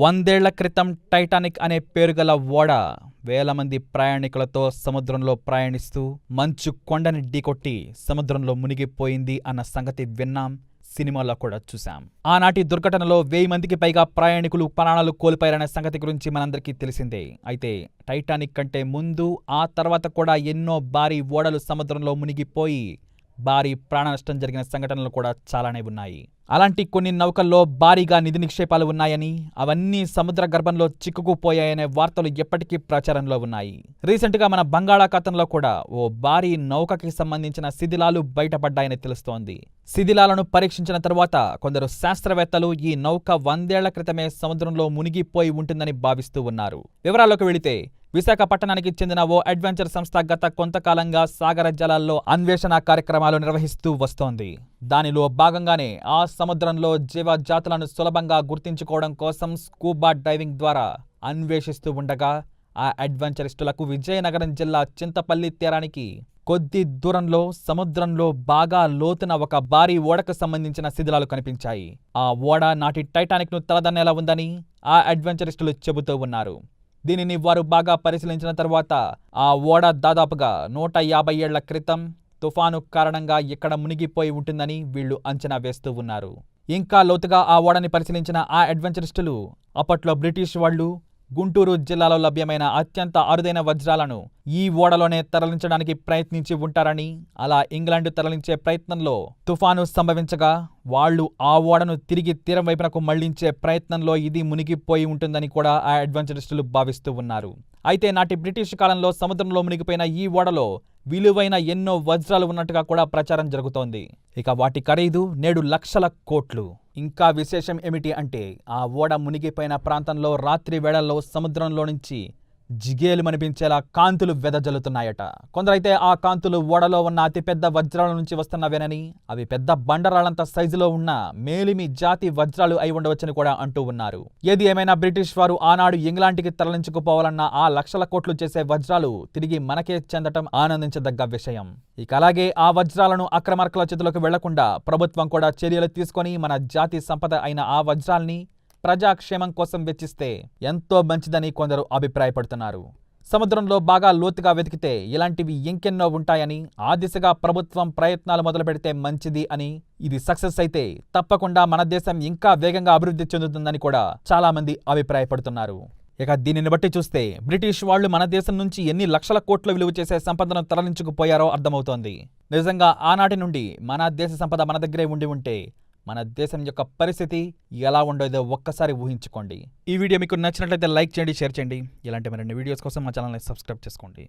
వందేళ్ళ క్రితం టైటానిక్ అనే పేరుగల ఓడ వేల మంది ప్రయాణికులతో సముద్రంలో ప్రయాణిస్తూ మంచు కొండని ఢీకొట్టి సముద్రంలో మునిగిపోయింది అన్న సంగతి విన్నాం సినిమాలో కూడా చూశాం. ఆనాటి దుర్ఘటనలో వెయ్యి మందికి పైగా ప్రయాణికులు ప్రాణాలు కోల్పోయారనే సంగతి గురించి మనందరికీ తెలిసిందే. అయితే టైటానిక్ కంటే ముందు ఆ తర్వాత కూడా ఎన్నో భారీ ఓడలు సముద్రంలో మునిగిపోయి భారీ ప్రాణ నష్టం జరిగిన సంఘటనలు కూడా చాలానే ఉన్నాయి. అలాంటి కొన్ని నౌకల్లో భారీగా నిధి నిక్షేపాలు ఉన్నాయని అవన్నీ సముద్ర గర్భంలో చిక్కుకుపోయాయనే వార్తలు ఎప్పటికీ ప్రచారంలో ఉన్నాయి. రీసెంట్గా మన బంగాళాఖాతంలో కూడా ఓ భారీ నౌకకి సంబంధించిన శిథిలాలు బయటపడ్డాయని తెలుస్తోంది. శిథిలాలను పరీక్షించిన తరువాత కొందరు శాస్త్రవేత్తలు ఈ నౌక వందేళ్ళ క్రితమే సముద్రంలో మునిగిపోయి ఉంటుందని భావిస్తూ ఉన్నారు. వివరాల్లోకి వెళితే విశాఖపట్టణానికి చెందిన ఓ అడ్వెంచర్ సంస్థ గత కొంతకాలంగా సాగర జలాల్లో అన్వేషణ కార్యక్రమాలు నిర్వహిస్తూ వస్తోంది. దానిలో భాగంగానే ఆ సముద్రంలో జీవజాతులను సులభంగా గుర్తించుకోవడం కోసం స్కూబా డైవింగ్ ద్వారా అన్వేషిస్తూ ఉండగా ఆ అడ్వెంచరిస్టులకు విజయనగరం జిల్లా చింతపల్లి తీరానికి కొద్ది దూరంలో సముద్రంలో బాగా లోతున ఒక భారీ ఓడకు సంబంధించిన శిథిలాలు కనిపించాయి. ఆ ఓడ నాటి టైటానిక్ను తలదన్నేలా ఉందని ఆ అడ్వెంచరిస్టులు చెబుతూ ఉన్నారు. దీనిని వారు బాగా పరిశీలించిన తర్వాత ఆ ఓడ దాదాపుగా నూట యాభై ఏళ్ళ క్రితం తుఫాను కారణంగా ఇక్కడ మునిగిపోయి ఉంటుందని వీళ్ళు అంచనా వేస్తూ ఉన్నారు. ఇంకా లోతుగా ఆ ఓడని పరిశీలించిన ఆ అడ్వెంచరిస్టులు అప్పట్లో బ్రిటిష్ వాళ్ళు గుంటూరు జిల్లాలో లభ్యమైన అత్యంత అరుదైన వజ్రాలను ఈ ఓడలోనే తరలించడానికి ప్రయత్నించి ఉంటారని అలా ఇంగ్లాండ్ తరలించే ప్రయత్నంలో తుఫాను సంభవించగా వాళ్ళు ఆ ఓడను తిరిగి తీరం వైపునకు మళ్ళించే ప్రయత్నంలో ఇది మునిగిపోయి ఉంటుందని కూడా ఆ అడ్వెంచరిస్టులు భావిస్తూ ఉన్నారు. అయితే నాటి బ్రిటిష్ కాలంలో సముద్రంలో మునిగిపోయిన ఈ ఓడలో విలువైన ఎన్నో వజ్రాలు ఉన్నట్టుగా కూడా ప్రచారం జరుగుతోంది. ఇక వాటి ఖరీదు నేడు లక్షల కోట్లు. ఇంకా విశేషం ఏమిటి అంటే ఆ ఓడ మునిగిపోయిన ప్రాంతంలో రాత్రి వేళల్లో సముద్రంలో నుంచి జిగేలు మనిపించేలా కాంతులు వెదజల్లుతున్నాయట. కొందరైతే ఆ కాంతులు ఓడలో ఉన్న అతిపెద్ద వజ్రాల నుంచి వస్తున్నవేనని అవి పెద్ద బండరాళ్ళంత సైజులో ఉన్న మేలిమి జాతి వజ్రాలు అయి ఉండవచ్చని కూడా అంటూ ఉన్నారు. ఏది ఏమైనా బ్రిటిష్ వారు ఆనాడు ఇంగ్లాండ్కి తరలించుకుపోవాలన్న ఆ లక్షల కోట్లు చేసే వజ్రాలు తిరిగి మనకే చెందటం ఆనందించదగ్గ విషయం. ఇక అలాగే ఆ వజ్రాలను అక్రమార్కుల చేతులకు వెళ్ళకుండా ప్రభుత్వం కూడా చర్యలు తీసుకొని మన జాతి సంపద అయిన ఆ వజ్రాల్ని ప్రజాక్షేమం కోసం వెచ్చిస్తే ఎంతో మంచిదని కొందరు అభిప్రాయపడుతున్నారు. సముద్రంలో బాగా లోతుగా వెతికితే ఇలాంటివి ఇంకెన్నో ఉంటాయని ఆ దిశగా ప్రభుత్వం ప్రయత్నాలు మొదలు పెడితే మంచిది అని ఇది సక్సెస్ అయితే తప్పకుండా మన దేశం ఇంకా వేగంగా అభివృద్ధి చెందుతుందని కూడా చాలామంది అభిప్రాయపడుతున్నారు. ఇక దీనిని బట్టి చూస్తే బ్రిటిష్ వాళ్ళు మన దేశం నుంచి ఎన్ని లక్షల కోట్ల విలువ చేసే సంపదను తరలించుకుపోయారో అర్థమవుతోంది. నిజంగా ఆనాటి నుండి మన దేశ సంపద మన దగ్గరే ఉండి ఉంటే మన దేశం యొక్క పరిస్థితి ఎలా ఉండేదో ఒక్కసారి ఊహించుకోండి. ఈ వీడియో మీకు నచ్చినట్లయితే లైక్ చేయండి షేర్ చేయండి. ఇలాంటి మరిన్ని వీడియోస్ కోసం మా ఛానల్ని సబ్స్క్రైబ్ చేసుకోండి.